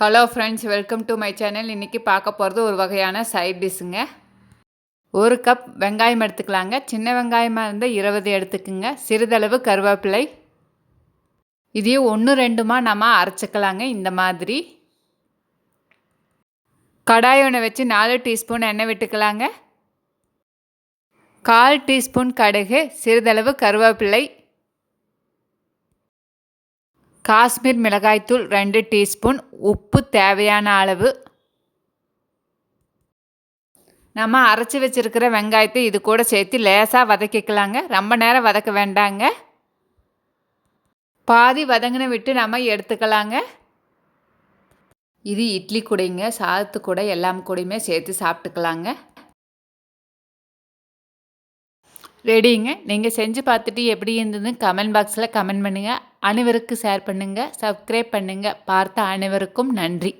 Hello friends welcome to my channel இன்றைக்கி பார்க்க போகிறது ஒரு வகையான சைட் டிஷ்ஷுங்க ஒரு கப் வெங்காயம் எடுத்துக்கலாங்க. சின்ன வெங்காயமாக இருந்தால் இருபது எடுத்துக்குங்க. சிறிதளவு கருவேப்பிலை. இதையும் ஒன்று ரெண்டுமா நம்ம அரைச்சிக்கலாங்க இந்த மாதிரி. கடாய் ஒன்று வச்சு நாலு டீஸ்பூன் எண்ணெய் விட்டுக்கலாங்க. கால் டீஸ்பூன் கடுகு சிறிதளவு கருவேப்பிலை. காஷ்மீர் மிளகாய்த்தூள் ரெண்டு டீஸ்பூன் உப்பு தேவையான அளவு. நம்ம அரைச்சி வச்சுருக்கிற வெங்காயத்தை இது கூட சேர்த்து லேசாக வதக்கிக்கலாங்க. ரொம்ப நேரம் வதக்க வேண்டாங்க. பாதி வதங்கின விட்டு நம்ம எடுத்துக்கலாங்க. இது இட்லி கூடைங்க சாதத்து கூட எல்லாம் கூடையுமே சேர்த்து சாப்பிட்டுக்கலாங்க. ரெடிங்க நீங்கள் செஞ்சு பார்த்துட்டு எப்படி இருந்ததுன்னு கமெண்ட் பாக்ஸில் கமெண்ட் பண்ணுங்கள் அனைவருக்கும் ஷேர் பண்ணுங்கள் சப்ஸ்கிரைப் பண்ணுங்கள் பார்த்த அனைவருக்கும் நன்றி.